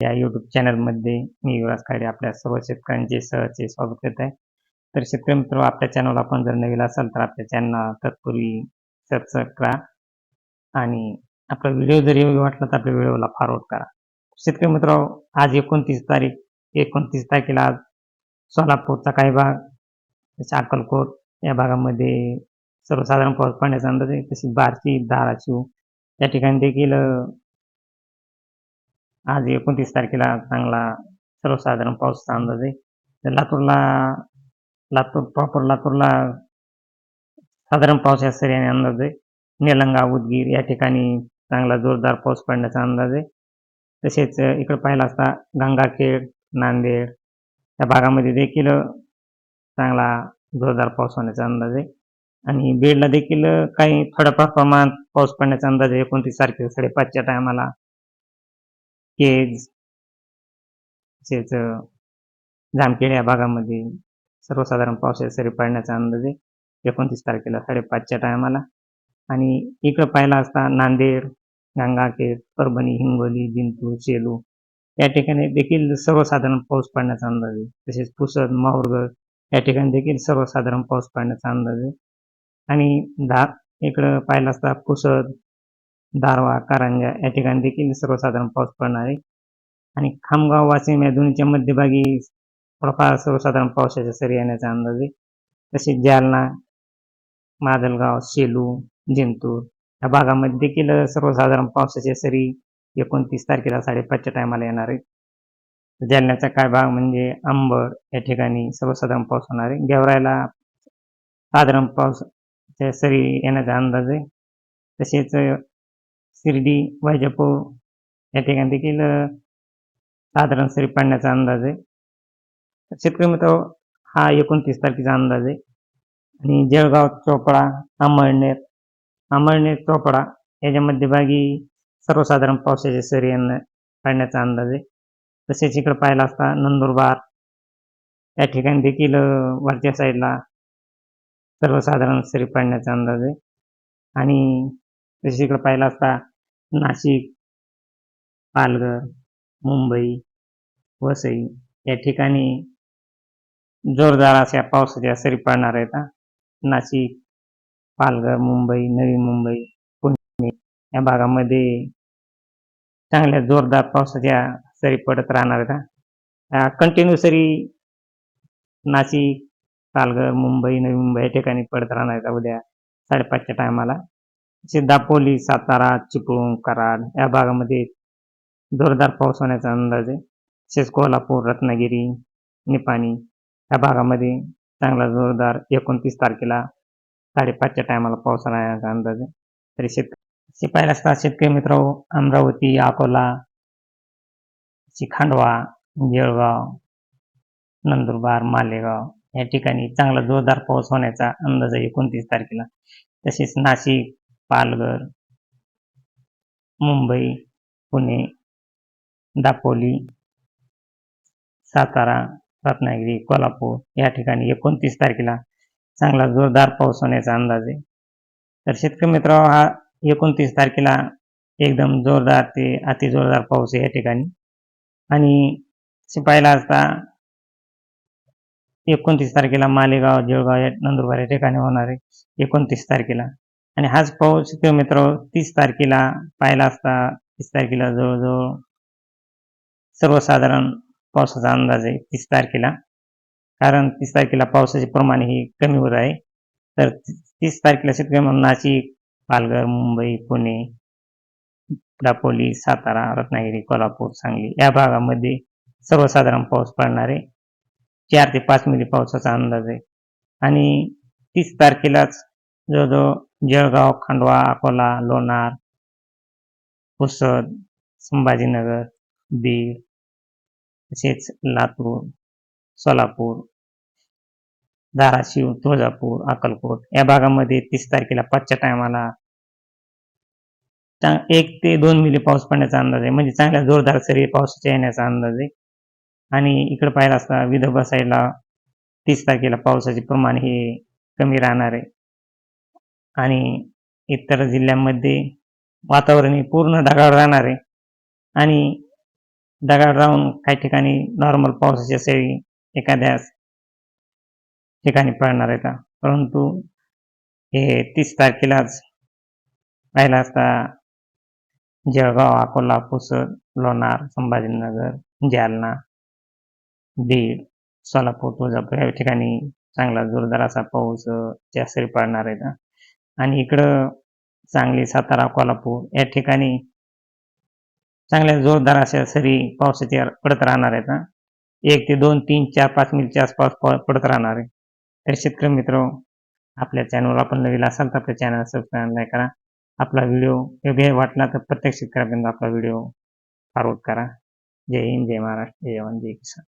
या युट्यूब चॅनलमध्ये मी विवास काळे आपल्या सर्व शेतकऱ्यांचे सहचे स्वागत करत आहे. तर शेतकरी मित्र आपल्या चॅनल आपण जर नवीन असाल तर आपल्या चॅनल तत्पूर्वी सबस्क्राईब करा आणि आपला व्हिडिओ जर योग्य वाटला तर आपल्या व्हिडिओला फॉरवर्ड करा. शेतकरी मित्र आज एकोणतीस तारीख एकोणतीस तारखेला आज सोलापूरचा काही भाग तसे अक्कलकोट या भागामध्ये सर्वसाधारण पाऊस पडण्याचा अंदाज आहे. तसेच बार्शी धाराशिव या ठिकाणी देखील आज एकोणतीस तारखेला चांगला सर्वसाधारण पावसाचा अंदाज आहे. तर लातूरला लातूर प्रॉपर लातूरला साधारण पावसा सऱ्याने अंदाज आहे. निलंगा उदगीर या ठिकाणी चांगला जोरदार पाऊस पडण्याचा अंदाज आहे. तसेच इकडं पाहिला असता गंगाखेड नांदेड या भागामध्ये देखील चांगला जोरदार पाऊस होण्याचा अंदाज आहे. आणि बीडला देखील काही थोड्याफार प्रमाणात पाऊस पडण्याचा अंदाज आहे. एकोणतीस तारखेला साडेपाचच्या टायमाला केज तसेच जामखेड या भागामध्ये सर्वसाधारण पावसाच्या सरी पडण्याचा अंदाज आहे. एकोणतीस तारखेला साडेपाचच्या टायमाला आणि इकडं पाहिला असता नांदेड गंगाखेड परभणी हिंगोली जिंतूर सेलू या ठिकाणी देखील सर्वसाधारण पाऊस पडण्याचा अंदाज आहे. तसेच पुसद माहूरगड या ठिकाणी देखील सर्वसाधारण पाऊस पडण्याचा अंदाज आहे. आणि दहा इकडं पाहिला असता पुसद दारवा कारंजा या ठिकाणी देखील सर्वसाधारण पाऊस पडणार आहे. आणि खामगाव वाशिम या दोन्हीच्या मध्यभागी थोडाफार सर्वसाधारण पावसाच्या सरी येण्याचा अंदाज आहे. तसेच जालना मादलगाव सेलू जिंतूर या भागामध्ये देखील सर्वसाधारण पावसाच्या सरी एकोणतीस तारखेला साडेपाचच्या टायमाला येणार आहे जालन्याचा काय भाग म्हणजे अंबर या ठिकाणी सर्वसाधारण पाऊस होणार आहे. गेवरायला साधारण पावसाच्या सरी येण्याचा अंदाज आहे. तसेच शिर्डी वैजापूर या ठिकाणी देखील साधारण सरी पडण्याचा अंदाज आहे. शेतकरी मित्र हा एकोणतीस तारखेचा अंदाज आहे. आणि जळगाव चोपडा अमळनेर अमळनेर चोपडा याच्या मध्यभागी सर्वसाधारण पावसाच्या सरी येणं पडण्याचा अंदाज आहे. तसेच इकडे पाहिला असता नंदुरबार या ठिकाणी देखील वरच्या साईडला सर्वसाधारण सरी पडण्याचा अंदाज आहे. आणि तसेच इकडे पाहिला असता नाशिक पालघर मुंबई वसई. या ठिकाणी जोरदार अशा पावसाच्या सरी पडणार आहेत नाशिक पालघर मुंबई नवी मुंबई पुणे. या भागामध्ये चांगल्या जोरदार पावसाच्या सरी पडत राहणार आहेत कंटिन्यू सरी नाशिक पालघर मुंबई नवी मुंबई या ठिकाणी पडत राहणार आहेत उद्या साडेपाचच्या टायमाला दापोली सातारा चिपळूण कराड या भागामध्ये जोरदार पाऊस होण्याचा अंदाज आहे. तसेच कोल्हापूर रत्नागिरी निपाणी या भागामध्ये चांगला जोरदार एकोणतीस तारखेला साडेपाचच्या टायमाला पाऊस राहण्याचा अंदाज आहे. तरी शेत शिपायला असता शेतकरी मित्र अमरावती अकोला खांडवा जळगाव नंदुरबार मालेगाव या ठिकाणी चांगला जोरदार पाऊस होण्याचा अंदाज आहे एकोणतीस तारखेला. तसेच नाशिक पालघर मुंबई पुणे दापोली सातारा रत्नागिरी कोल्हापूर या ठिकाणी एकोणतीस तारखेला चांगला जोरदार पाऊस होण्याचा अंदाज आहे. तर शेतकरी मित्र हा एकोणतीस तारखेला एकदम जोरदार ते अति जोरदार पाऊस आहे या ठिकाणी. आणि शिपायला असता एकोणतीस तारखेला मालेगाव जळगाव या नंदुरबार या ठिकाणी होणार आहे. एकोणतीस तारखेला आणि हाच पाऊस तो मित्र तीस तारखेला पाहिला असता. तीस तारखेला जवळजवळ सर्वसाधारण पावसाचा अंदाज आहे तीस तारखेला. कारण तीस तारखेला पावसाचे प्रमाण हे कमी होत आहे. तर तीस तारखेला शेतकरी म्हणून नाशिक पालघर मुंबई पुणे दापोली सातारा रत्नागिरी कोल्हापूर सांगली या भागामध्ये सर्वसाधारण पाऊस पडणार आहे. चार ते पाच मिली पावसाचा अंदाज आहे. आणि तीस तारखेलाच जवळजवळ जळगाव खंडवा अकोला लोणार पुसद संभाजीनगर बीड तसेच लातूर सोलापूर धाराशिव तुळजापूर अक्कलकोट. या भागामध्ये तीस तारखेला पाचच्या टायमाला एक ते दोन मिली पाऊस पडण्याचा अंदाज आहे. म्हणजे चांगल्या जोरदार सरी पावसाच्या येण्याचा अंदाज आहे. आणि इकडं पाहिला असता विदर्भ साईडला तीस तारखेला पावसाचे प्रमाण हे कमी राहणार आहे. आणि इतर जिल्ह्यांमध्ये वातावरण हे पूर्ण ढगाळ राहणार आहे. आणि दगाड राहून काही ठिकाणी नॉर्मल पावसाच्या सरी एखाद्या ठिकाणी पडणार आहेत. परंतु हे तीस तारखेलाच पाहिला असता जळगाव अकोला पुसद लोणार संभाजीनगर जालना बीड सोलापूर तुळजापूर या ठिकाणी चांगला जोरदार असा पाऊस जास्त त्या सरी पडणार आहेत आणि इकडं सांगली सातारा कोल्हापूर या ठिकाणी चांगल्या जोरदार अशा सरी पावसाच्या पडत राहणार आहेत एक ते दोन तीन चार पाच मिनिटच्या आसपास पडत राहणार आहे. तर शेतकरी मित्र आपल्या चॅनलवर आपण नवीन असाल तर आपल्या चॅनल सबस्क्राईब नाही करा. आपला व्हिडिओ योग्य वाटला तर प्रत्येक शेतकऱ्यापर्यंत आपला व्हिडिओ फॉरवर्ड करा. जय हिंद जय महाराष्ट्र जय जवान जय किसान.